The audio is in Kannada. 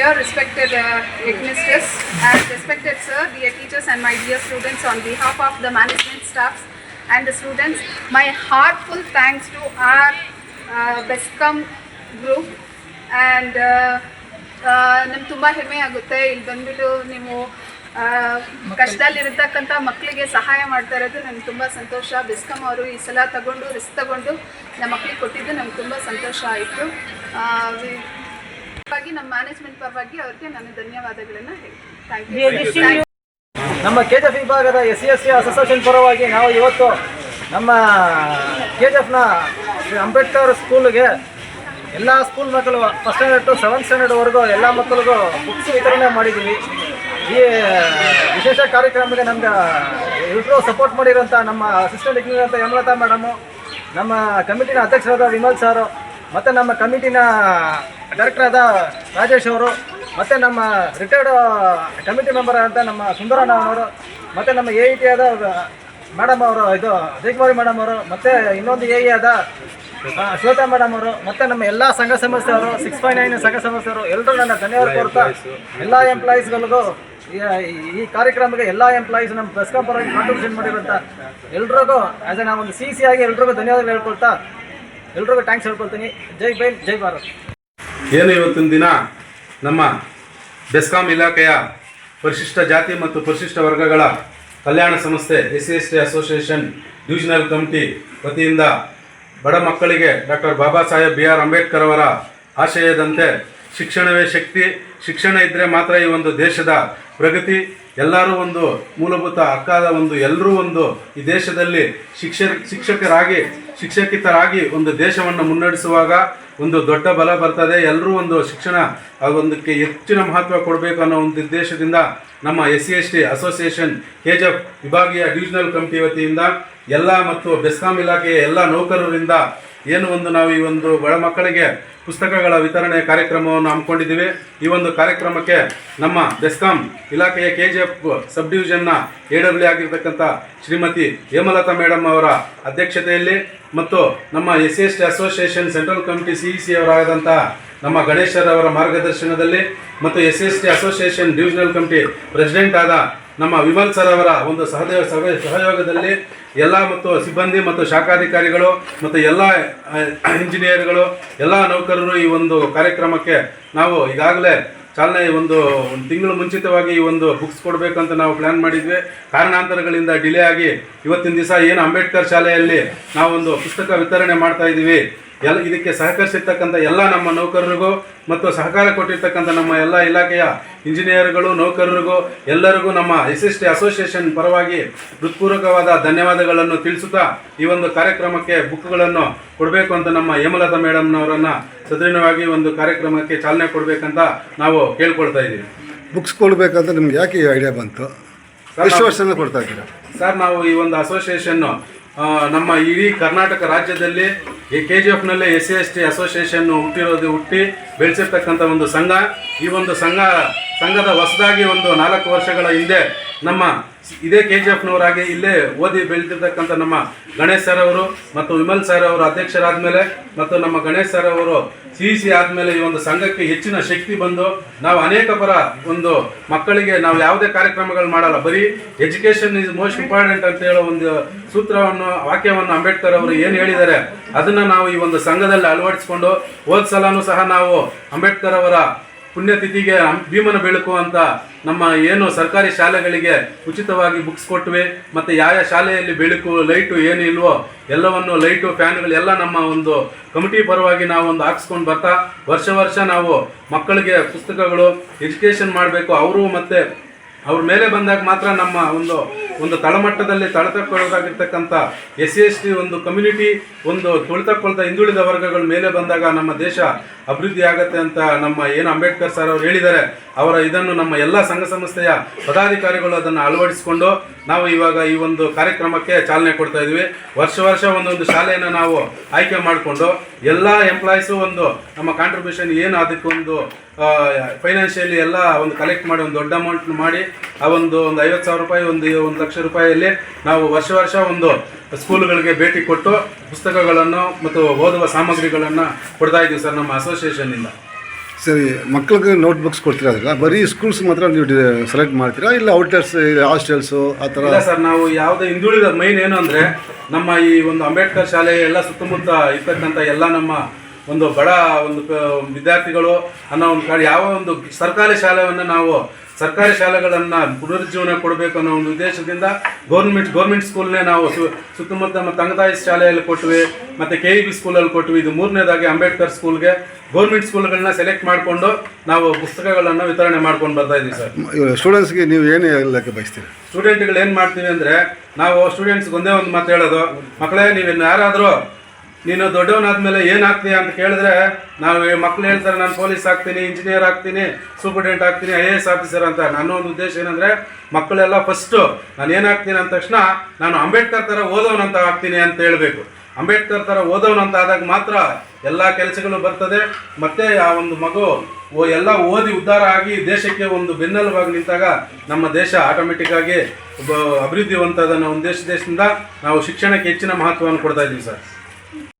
respected uh, headmistress and respected sir, dear teachers and my dear students, on behalf of the management staffs and the students, my heartfelt thanks to our uh, Bescom group and ನಮ್ಗೆ ತುಂಬ ಹೆಮ್ಮೆ ಆಗುತ್ತೆ ಇಲ್ಲಿ ಬಂದ್ಬಿಟ್ಟು ನೀವು ಕಷ್ಟದಲ್ಲಿರತಕ್ಕಂಥ ಮಕ್ಕಳಿಗೆ ಸಹಾಯ ಮಾಡ್ತಾ ಇರೋದು ನಮ್ಗೆ ತುಂಬ ಸಂತೋಷ ಬೆಸ್ಕಾಂ ಅವರು ಈ ಸಲ ತಗೊಂಡು ರಿಸ್ಕ್ ತಗೊಂಡು ನಮ್ಮ ಮಕ್ಕಳಿಗೆ ಕೊಟ್ಟಿದ್ದು ನಮ್ಗೆ ತುಂಬ ಸಂತೋಷ ಆಯಿತು ಹಾಗಾಗಿ ನಮ್ಮ ಮ್ಯಾನೇಜ್ಮೆಂಟ್ ಪರವಾಗಿ ಅವ್ರಿಗೆ ನನ್ನ ಧನ್ಯವಾದಗಳನ್ನು ಹೇಳ್ತೀನಿ. ಥ್ಯಾಂಕ್ ಯು ನಮ್ಮ ಕೆ ಜಿ ಎಫ್ ವಿಭಾಗದ S C S C association ಪರವಾಗಿ ನಾವು ಇವತ್ತು ನಮ್ಮ ಕೆ ಜಿ ಎಫ್ನ ಅಂಬೇಡ್ಕರ್ ಸ್ಕೂಲ್ಗೆ ಎಲ್ಲ ಸ್ಕೂಲ್ ಮಕ್ಕಳು ಫಸ್ಟ್ ಸ್ಟ್ಯಾಂಡರ್ಡ್ ಟು ಸೆವೆಂತ್ ಸ್ಟ್ಯಾಂಡರ್ಡ್ವರೆಗೂ ಎಲ್ಲ ಮಕ್ಕಳಿಗೂ ಬುಕ್ಸ್ ವಿತರಣೆ ಮಾಡಿದ್ದೀವಿ. ಈ ವಿಶೇಷ ಕಾರ್ಯಕ್ರಮಕ್ಕೆ ನಮ್ಗೆ ಎಲ್ಲರೂ ಸಪೋರ್ಟ್ ಮಾಡಿರೋಂಥ ನಮ್ಮ ಅಸಿಸ್ಟೆಂಟ್ ಇಂಜಿನಿಯರ್ ಅಂತ ಹೇಮಲತಾ ಮೇಡಮು ನಮ್ಮ ಕಮಿಟಿನ ಅಧ್ಯಕ್ಷರಾದ ವಿಮಲ್ ಸಾರು ಮತ್ತು ನಮ್ಮ ಕಮಿಟಿನ ಡೈರೆಕ್ಟರ್ ಆದ ರಾಜೇಶ್ ಅವರು ಮತ್ತು ನಮ್ಮ ರಿಟೈರ್ಡ್ ಕಮಿಟಿ ಮೆಂಬರ್ ಅಂತ ನಮ್ಮ ಸುಂದರಣ್ಣವರು ಮತ್ತು ನಮ್ಮ ಎ ಇ ಟಿ ಆದ ಮೇಡಮ್ ಅವರು ಇದು ಜಯಕುಮಾರಿ ಮೇಡಮ್ ಅವರು ಮತ್ತು ಇನ್ನೊಂದು ಎ ಇ ಆದ ಆ, ಶ್ವೇತಾ ಮೇಡಮ್ ಅವರು ಮತ್ತು ನಮ್ಮ ಎಲ್ಲ ಸಂಘ ಸಂಸ್ಥೆಯವರು ಸಿಕ್ಸ್ ಫೈ ನೈನ್ ಸಂಘ ಸಂಸ್ಥೆಯವರು ಎಲ್ಲರೂ ನನ್ನ ಧನ್ಯವಾದ ಕೊಡ್ತಾ ಎಲ್ಲ ಎಂಪ್ಲಾಯೀಸ್ಗಳಿಗೂ ಈ ಕಾರ್ಯಕ್ರಮಕ್ಕೆ ಎಲ್ಲ ಎಂಪ್ಲಾಯೀಸ್ ನಮ್ಮ ಪ್ರೆಸ್ ಕಾನ್ಫರೆನ್ಸ್ ಕಾಂಟ್ರಿಬ್ಯೂಷನ್ ಮಾಡಿರುವಂಥ ಎಲ್ರಿಗೂ ಆ್ಯಸ್ ಎ ನಾವು ಒಂದು ಸಿ ಸಿ ಆಗಿ ಎಲ್ರಿಗೂ ಧನ್ಯವಾದಗಳು ಹೇಳ್ಕೊಳ್ತಾ ಎಲ್ರಿಗೂ ಟ್ಯಾಂಕ್ಸ್ ಹೇಳ್ಕೊಳ್ತೀನಿ. ಜೈ ಬೈನ್ ಜೈ ಭಾರತ್. ಏನು ಇವತ್ತಿನ ದಿನ? ನಮ್ಮ ಬೆಸ್ಕಾಂ ಇಲಾಖೆಯ ಪರಿಶಿಷ್ಟ ಜಾತಿ ಮತ್ತು ಪರಿಶಿಷ್ಟ ವರ್ಗಗಳ ಕಲ್ಯಾಣ ಸಂಸ್ಥೆ S C S T association divisional committee ವತಿಯಿಂದ ಬಡ ಮಕ್ಕಳಿಗೆ doctor Baba Saheb B R Ambedkar ಅವರ ಆಶಯದಂತೆ ಶಿಕ್ಷಣವೇ ಶಕ್ತಿ. ಶಿಕ್ಷಣ ಇದ್ದರೆ ಮಾತ್ರ ಈ ಒಂದು ದೇಶದ ಪ್ರಗತಿ. ಎಲ್ಲರೂ ಒಂದು ಮೂಲಭೂತ ಹಕ್ಕಾದ ಒಂದು, ಎಲ್ಲರೂ ಒಂದು ಈ ದೇಶದಲ್ಲಿ ಶಿಕ್ಷ, ಶಿಕ್ಷಕರಾಗಿ ಶಿಕ್ಷಕಿತರಾಗಿ ಒಂದು ದೇಶವನ್ನು ಮುನ್ನಡೆಸುವಾಗ ಒಂದು ದೊಡ್ಡ ಬಲ ಬರ್ತದೆ. ಎಲ್ಲರೂ ಒಂದು ಶಿಕ್ಷಣ ಒಂದಕ್ಕೆ ಹೆಚ್ಚಿನ ಮಹತ್ವ ಕೊಡಬೇಕು ಅನ್ನೋ ಒಂದು ಉದ್ದೇಶದಿಂದ ನಮ್ಮ S C S T association KGF ವಿಭಾಗೀಯ ಡಿವಿಷನಲ್ ಕಮಿಟಿ ವತಿಯಿಂದ ಎಲ್ಲ ಮತ್ತು ಬೆಸ್ಕಾಂ ಇಲಾಖೆಯ ಎಲ್ಲ ನೌಕರರಿಂದ ಏನು ಒಂದು ನಾವು ಈ ಒಂದು ಬಡ ಮಕ್ಕಳಿಗೆ ಪುಸ್ತಕಗಳ ವಿತರಣೆ ಕಾರ್ಯಕ್ರಮವನ್ನು ಹಮ್ಮಿಕೊಂಡಿದ್ದೀವಿ. ಈ ಒಂದು ಕಾರ್ಯಕ್ರಮಕ್ಕೆ ನಮ್ಮ ಬೆಸ್ಕಾಂ ಇಲಾಖೆಯ ಕೆ ಜಿ ಎಫ್ ಸಬ್ ಡಿವಿಷನ್ನ ಎ ಡಬ್ಲ್ಯೂ ಆಗಿರ್ತಕ್ಕಂಥ ಶ್ರೀಮತಿ ಹೇಮಲತಾ ಮೇಡಮ್ ಅವರ ಅಧ್ಯಕ್ಷತೆಯಲ್ಲಿ ಮತ್ತು ನಮ್ಮ S S T association central committee C C ಅವರಾದಂಥ ನಮ್ಮ ಗಣೇಶರ್ ಅವರ ಮಾರ್ಗದರ್ಶನದಲ್ಲಿ ಮತ್ತು S S T association divisional committee president ಆದ ನಮ್ಮ ವಿಮಲ್ ಸರ್ ಅವರ ಒಂದು ಸಹದೇವ ಸಹ ಸಹಯೋಗದಲ್ಲಿ ಎಲ್ಲ ಮತ್ತು ಸಿಬ್ಬಂದಿ ಮತ್ತು ಶಾಖಾಧಿಕಾರಿಗಳು ಮತ್ತು ಎಲ್ಲ ಇಂಜಿನಿಯರ್ಗಳು ಎಲ್ಲ ನೌಕರರು ಈ ಒಂದು ಕಾರ್ಯಕ್ರಮಕ್ಕೆ ನಾವು ಈಗಾಗಲೇ ಚಾಲನೆ ಒಂದು ಒಂದು ತಿಂಗಳು ಮುಂಚಿತವಾಗಿ ಈ ಒಂದು ಬುಕ್ಸ್ ಕೊಡಬೇಕಂತ ನಾವು ಪ್ಲ್ಯಾನ್ ಮಾಡಿದ್ವಿ. ಕಾರಣಾಂತರಗಳಿಂದ ಡಿಲೇ ಆಗಿ ಇವತ್ತಿನ ದಿವಸ ಏನು ಅಂಬೇಡ್ಕರ್ ಶಾಲೆಯಲ್ಲಿ ನಾವೊಂದು ಪುಸ್ತಕ ವಿತರಣೆ ಮಾಡ್ತಾ ಇದ್ದೀವಿ. ಎಲ್ಲ, ಇದಕ್ಕೆ ಸಹಕರಿಸಿರ್ತಕ್ಕಂಥ ಎಲ್ಲ ನಮ್ಮ ನೌಕರರಿಗೂ ಮತ್ತು ಸಹಕಾರ ಕೊಟ್ಟಿರ್ತಕ್ಕಂಥ ನಮ್ಮ ಎಲ್ಲ ಇಲಾಖೆಯ ಇಂಜಿನಿಯರ್ಗಳು ನೌಕರರಿಗೂ ಎಲ್ಲರಿಗೂ ನಮ್ಮ ಎಸ್ ಎಸ್ ಟಿ ಅಸೋಸಿಯೇಷನ್ ಪರವಾಗಿ ಹೃತ್ಪೂರ್ವಕವಾದ ಧನ್ಯವಾದಗಳನ್ನು ತಿಳಿಸುತ್ತಾ ಈ ಒಂದು ಕಾರ್ಯಕ್ರಮಕ್ಕೆ ಬುಕ್ಗಳನ್ನು ಕೊಡಬೇಕು ಅಂತ ನಮ್ಮ ಹೇಮಲತಾ ಮೇಡಮ್ನವರನ್ನು ಸದೃಢವಾಗಿ ಒಂದು ಕಾರ್ಯಕ್ರಮಕ್ಕೆ ಚಾಲನೆ ಕೊಡಬೇಕಂತ ನಾವು ಕೇಳ್ಕೊಳ್ತಾ ಇದ್ದೀವಿ. ಬುಕ್ಸ್ ಕೊಡಬೇಕಂತ ನಿಮ್ಗೆ ಯಾಕೆ ಈ ಐಡಿಯಾ ಬಂತು? ಎಷ್ಟು ವರ್ಷದಿಂದ ಕೊಡ್ತಾ ಇದ್ದೀರಾ? ಸರ್ ನಾವು ಈ ಒಂದು ಅಸೋಸಿಯೇಷನ್ನು ನಮ್ಮ ಇಡೀ ಕರ್ನಾಟಕ ರಾಜ್ಯದಲ್ಲಿ K G ಎಫ್ನಲ್ಲೇ S C S T association ಹುಟ್ಟಿರೋದು ಹುಟ್ಟಿ ಬೆಳೆಸಿರ್ತಕ್ಕಂಥ ಒಂದು ಸಂಘ. ಈ ಒಂದು ಸಂಘ ಸಂಘದ ಹೊಸದಾಗಿ ಒಂದು ನಾಲ್ಕು ವರ್ಷಗಳ ಹಿಂದೆ ನಮ್ಮ ಇದೇ ಕೆ ಜಿ ಎಫ್ನವರಾಗಿ ಇಲ್ಲೇ ಓದಿ ಬೆಳೆದಿರ್ತಕ್ಕಂಥ ನಮ್ಮ ಗಣೇಶ್ ಸರ್ ಅವರು ಮತ್ತು ವಿಮಲ್ ಸರ್ ಅವರು ಅಧ್ಯಕ್ಷರಾದ ಮೇಲೆ ಮತ್ತು ನಮ್ಮ ಗಣೇಶ್ ಸರ್ ಅವರು ಸಿ ಸಿ ಆದಮೇಲೆ ಈ ಒಂದು ಸಂಘಕ್ಕೆ ಹೆಚ್ಚಿನ ಶಕ್ತಿ ಬಂದು ನಾವು ಅನೇಕ ಪರ ಒಂದು ಮಕ್ಕಳಿಗೆ ನಾವು ಯಾವುದೇ ಕಾರ್ಯಕ್ರಮಗಳು ಮಾಡಲ್ಲ. ಬರೀ ಎಜುಕೇಷನ್ ಇಸ್ ಮೋಸ್ಟ್ ಇಂಪಾರ್ಟೆಂಟ್ ಅಂತ ಹೇಳೋ ಒಂದು ಸೂತ್ರವನ್ನು, ವಾಕ್ಯವನ್ನು ಅಂಬೇಡ್ಕರ್ ಅವರು ಏನು ಹೇಳಿದ್ದಾರೆ, ಅದನ್ನು ನಾವು ಈ ಒಂದು ಸಂಘದಲ್ಲಿ ಅಳವಡಿಸ್ಕೊಂಡು ಹೋದ ಸಲನೂ ಸಹ ನಾವು ಅಂಬೇಡ್ಕರ್ ಅವರ ಪುಣ್ಯತಿಥಿಗೆ ಭೀಮನ ಬೆಳಕು ಅಂತ ನಮ್ಮ ಏನು ಸರ್ಕಾರಿ ಶಾಲೆಗಳಿಗೆ ಉಚಿತವಾಗಿ ಬುಕ್ಸ್ ಕೊಟ್ವಿ, ಮತ್ತು ಯಾವ ಯಾವ ಶಾಲೆಯಲ್ಲಿ ಬೆಳಕು ಲೈಟು ಏನು ಇಲ್ವೋ ಎಲ್ಲವನ್ನು ಲೈಟು ಫ್ಯಾನ್ಗಳು ಎಲ್ಲ ನಮ್ಮ ಒಂದು ಕಮಿಟಿ ಪರವಾಗಿ ನಾವು ಒಂದು ಹಾಕ್ಸ್ಕೊಂಡು ಬರ್ತಾ, ವರ್ಷ ವರ್ಷ ನಾವು ಮಕ್ಕಳಿಗೆ ಪುಸ್ತಕಗಳು ಎಜುಕೇಷನ್ ಮಾಡಬೇಕು, ಅವರು ಮತ್ತು ಅವ್ರ ಮೇಲೆ ಬಂದಾಗ ಮಾತ್ರ ನಮ್ಮ ಒಂದು ಒಂದು ತಳಮಟ್ಟದಲ್ಲಿ ತಳತಕ್ಕೊಳ್ಳೋದಾಗಿರ್ತಕ್ಕಂಥ ಎಸ್ ಸಿ ಎಸ್ ಟಿ ಒಂದು ಕಮ್ಯುನಿಟಿ ಒಂದು ತುಳಿತಕ್ಕೊಳ್ತಾ ಹಿಂದುಳಿದ ವರ್ಗಗಳ ಮೇಲೆ ಬಂದಾಗ ನಮ್ಮ ದೇಶ ಅಭಿವೃದ್ಧಿ ಆಗತ್ತೆ ಅಂತ ನಮ್ಮ ಏನು ಅಂಬೇಡ್ಕರ್ ಸರ್ ಅವರು ಹೇಳಿದ್ದಾರೆ. ಅವರ ಇದನ್ನು ನಮ್ಮ ಎಲ್ಲ ಸಂಘ ಸಂಸ್ಥೆಯ ಪದಾಧಿಕಾರಿಗಳು ಅದನ್ನು ಅಳವಡಿಸಿಕೊಂಡು ನಾವು ಇವಾಗ ಈ ಒಂದು ಕಾರ್ಯಕ್ರಮಕ್ಕೆ ಚಾಲನೆ ಕೊಡ್ತಾ ಇದ್ದೀವಿ. ವರ್ಷ ವರ್ಷ ಒಂದೊಂದು ಶಾಲೆಯನ್ನು ನಾವು ಆಯ್ಕೆ ಮಾಡಿಕೊಂಡು ಎಲ್ಲ ಎಂಪ್ಲಾಯೀಸು ಒಂದು ನಮ್ಮ ಕಾಂಟ್ರಿಬ್ಯೂಷನ್ ಏನು ಅದಕ್ಕೊಂದು ಫೈನಾನ್ಷಿಯಲಿ ಎಲ್ಲ ಒಂದು ಕಲೆಕ್ಟ್ ಮಾಡಿ ಒಂದು ದೊಡ್ಡ ಅಮೌಂಟ್ ಮಾಡಿ ಆ ಒಂದು ಒಂದು ಐವತ್ತು ಸಾವಿರ ರೂಪಾಯಿ ಒಂದು ಒಂದು ಲಕ್ಷ ರೂಪಾಯಿಯಲ್ಲಿ ನಾವು ವರ್ಷ ವರ್ಷ ಒಂದು ಸ್ಕೂಲ್ಗಳಿಗೆ ಭೇಟಿ ಕೊಟ್ಟು ಪುಸ್ತಕಗಳನ್ನು ಮತ್ತು ಓದುವ ಸಾಮಗ್ರಿಗಳನ್ನು ಕೊಡ್ತಾ ಇದ್ದೀವಿ ಸರ್ ನಮ್ಮ ಅಸೋಸಿಯೇಷನಿಂದ ಸರಿ ಮಕ್ಕಳಿಗೆ ನೋಟ್ಬುಕ್ಸ್ ಕೊಡ್ತಿರೋದಿಲ್ಲ ಬರೀ ಸ್ಕೂಲ್ಸ್ ಮಾತ್ರ ನೀವು ಸೆಲೆಕ್ಟ್ ಮಾಡ್ತೀರಾ? ಇಲ್ಲ ಔಟ್ಲೆಟ್ಸ್ ಹಾಸ್ಟೆಲ್ಸು ಆ ಥರ? ಸರ್ ನಾವು ಯಾವುದೇ ಹಿಂದುಳಿದ ಮೈನ್ ಏನು ಅಂದರೆ ನಮ್ಮ ಈ ಒಂದು ಅಂಬೇಡ್ಕರ್ ಶಾಲೆ ಎಲ್ಲ ಸುತ್ತಮುತ್ತ ಇರ್ತಕ್ಕಂಥ ಎಲ್ಲ ನಮ್ಮ ಒಂದು ಬಡ ಒಂದು ಕ- ವಿದ್ಯಾರ್ಥಿಗಳು ಅನ್ನೋ ಒಂದು ಕಡೆ ಯಾವ ಒಂದು ಸರ್ಕಾರಿ ಶಾಲೆಯನ್ನು ನಾವು ಸರ್ಕಾರಿ ಶಾಲೆಗಳನ್ನು ಪುನರುಜ್ಜೀವನ ಕೊಡಬೇಕು ಅನ್ನೋ ಒಂದು ಉದ್ದೇಶದಿಂದ ಗೌರ್ಮೆಂಟ್ ಗೌರ್ಮೆಂಟ್ ಸ್ಕೂಲ್ನೇ ನಾವು ಸು ಸುತ್ತಮುತ್ತ ಮತ್ತು ತಂಗತಾಯಿ ಶಾಲೆಯಲ್ಲಿ ಕೊಟ್ವಿ ಮತ್ತು ಕೆ ಇ ಬಿ ಸ್ಕೂಲಲ್ಲಿ ಕೊಟ್ವಿ. ಇದು ಮೂರನೇದಾಗಿ ಅಂಬೇಡ್ಕರ್ ಸ್ಕೂಲ್ಗೆ ಗೌರ್ಮೆಂಟ್ ಸ್ಕೂಲ್ಗಳನ್ನ ಸೆಲೆಕ್ಟ್ ಮಾಡಿಕೊಂಡು ನಾವು ಪುಸ್ತಕಗಳನ್ನು ವಿತರಣೆ ಮಾಡ್ಕೊಂಡು ಬರ್ತಾ ಇದ್ದೀವಿ ಸರ್. ಸ್ಟೂಡೆಂಟ್ಸ್ಗೆ ನೀವು ಏನು ಹೇಳಕ್ಕೆ ಬಯಸ್ತೀರಿ? ಸ್ಟೂಡೆಂಟ್ಗಳು ಏನು ಮಾಡ್ತೀವಿ ಅಂದರೆ ನಾವು ಸ್ಟೂಡೆಂಟ್ಸ್ಗೆ ಒಂದೇ ಒಂದು ಮಾತು ಹೇಳೋದು ಮಕ್ಕಳೇ ನೀವು ಯಾರಾದರೂ ನೀನು ದೊಡ್ಡವನಾದ್ಮೇಲೆ ಏನಾಗ್ತೀಯ ಅಂತ ಕೇಳಿದ್ರೆ, ನಾವು ಮಕ್ಳು ಹೇಳ್ತಾರೆ, ನಾನು ಪೊಲೀಸ್ ಆಗ್ತೀನಿ ಇಂಜಿನಿಯರ್ ಆಗ್ತೀನಿ ಸೂಪರ್ಡೆಂಟ್ ಆಗ್ತೀನಿ ಐ ಎ ಎಸ್ ಆಫೀಸರ್ ಅಂತ. ನನ್ನ ಒಂದು ಉದ್ದೇಶ ಏನಂದರೆ, ಮಕ್ಕಳೆಲ್ಲ ಫಸ್ಟು ನಾನು ಏನಾಗ್ತೀನಿ ಅಂದ ತಕ್ಷಣ, ನಾನು ಅಂಬೇಡ್ಕರ್ ಥರ ಓದೋನಂತ ಆಗ್ತೀನಿ ಅಂತ ಹೇಳಬೇಕು. ಅಂಬೇಡ್ಕರ್ ಥರ ಓದೋನಂತ ಆದಾಗ ಮಾತ್ರ ಎಲ್ಲ ಕೆಲಸಗಳು ಬರ್ತದೆ. ಮತ್ತೆ ಆ ಒಂದು ಮಗು ಓ, ಎಲ್ಲ ಓದಿ ಉದ್ಧಾರ ಆಗಿ ದೇಶಕ್ಕೆ ಒಂದು ಬೆನ್ನೆಲುಬಾಗಿ ನಿಂತಾಗ ನಮ್ಮ ದೇಶ ಆಟೋಮೆಟಿಕ್ಕಾಗಿ ಒಬ್ಬ ಅಭಿವೃದ್ಧಿವಂತದ ಒಂದು ಉದ್ದೇಶ ದೇಶದಿಂದ ನಾವು ಶಿಕ್ಷಣಕ್ಕೆ ಹೆಚ್ಚಿನ ಮಹತ್ವವನ್ನು ಕೊಡ್ತಾ ಇದ್ದೀವಿ ಸರ್.